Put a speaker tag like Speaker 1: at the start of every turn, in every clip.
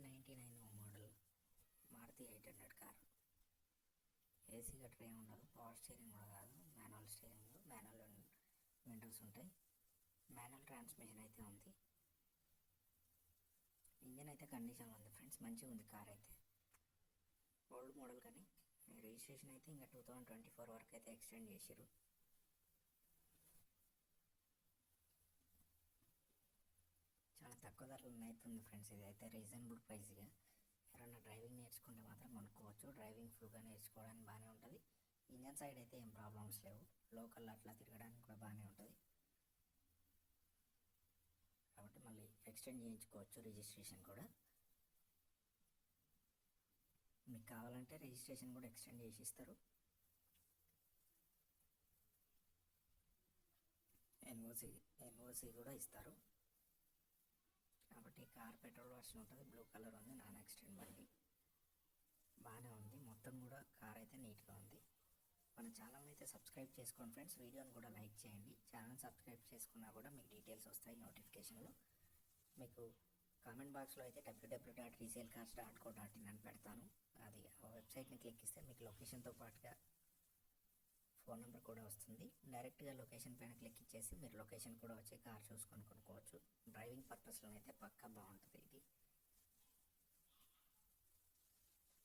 Speaker 1: Nineteen ninety nine model Maruti eight hundred car. AC గట్రా ఏమి ఉండదు పవర్ స్టీరింగ్ కూడా కాదు మాన్యువల్ స్టీరింగ్ మాన్యువల్ విండోస్ ఉంటాయి. మాన్యువల్ ట్రాన్స్మిషన్ అయితే ఉంది. ఇంజన్ అయితే కండిషన్ ఉంది ఫ్రెండ్స్ మంచిగా ఉంది కార్ అయితే. ఓల్డ్ మోడల్ కానీ రిజిస్ట్రేషన్ అయితే ఇంకా టూ థౌజండ్ ట్వంటీ ఫోర్ వరకు అయితే ఎక్స్టెండ్ చేసిరు చాలా తక్కువ ధరలో అవుతుంది ఫ్రెండ్స్. ఇది అయితే రీజనబుల్ ప్రైస్గా ఎవరైనా డ్రైవింగ్ నేర్చుకుంటే మాత్రం కొనుక్కోవచ్చు. డ్రైవింగ్ ఫుల్గా నేర్చుకోవడానికి బాగానే ఉంటుంది. ఇంజన్ సైడ్ అయితే ఏం ప్రాబ్లమ్స్ లేవు. లోకల్ అట్లా తిరగడానికి కూడా బాగానే ఉంటుంది. కాబట్టి మళ్ళీ ఎక్స్టెండ్ చేయించుకోవచ్చు రిజిస్ట్రేషన్ కూడా. మీకు కావాలంటే రిజిస్ట్రేషన్ కూడా ఎక్స్టెండ్ చేసి ఇస్తారు. ఎన్ఓసి ఎన్ఓసి కూడా ఇస్తారు. కాబట్టి కార్ పెట్రోల్ వర్షన్ ఉంటుంది బ్లూ కలర్ ఉంది నాన్ యాక్సిడెంట్ బండి. బాగానే ఉంది మొత్తం కూడా కార్ అయితే నీట్గా ఉంది. మన ఛానల్ అయితే సబ్స్క్రైబ్ చేసుకోండి ఫ్రెండ్స్ వీడియోని కూడా లైక్ చేయండి. ఛానల్ సబ్స్క్రైబ్ చేసుకున్నా కూడా మీకు డీటెయిల్స్ వస్తాయి నోటిఫికేషన్లో. మీకు కామెంట్ బాక్స్లో అయితే W W dot resale cars dot co dot in అని పెడతాను. అది ఆ వెబ్సైట్ని క్లిక్ ఇస్తే మీకు లొకేషన్తో పాటుగా ఫోన్ నెంబర్ కూడా వస్తుంది. డైరెక్ట్గా లొకేషన్ పైన క్లిక్ ఇచ్చేసి మీరు లొకేషన్ కూడా వచ్చి కార్ చూసుకొని కొనుక్కోవచ్చు. డ్రైవింగ్ పర్పస్లో అయితే పక్కా బాగుంటుంది ఇది.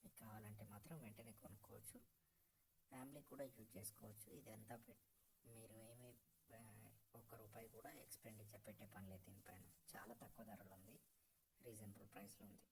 Speaker 1: మీకు కావాలంటే మాత్రం వెంటనే కొనుక్కోవచ్చు. ఫ్యామిలీ కూడా యూజ్ చేసుకోవచ్చు. ఇదంతా పెట్ మీరు ఏమి ఒక్క రూపాయి కూడా ఎక్స్పెండిచర్ పెట్టే పని లేదు దీనిపైన. చాలా తక్కువ ధరలు ఉంది. రీజనబుల్ ప్రైస్లో ఉంది.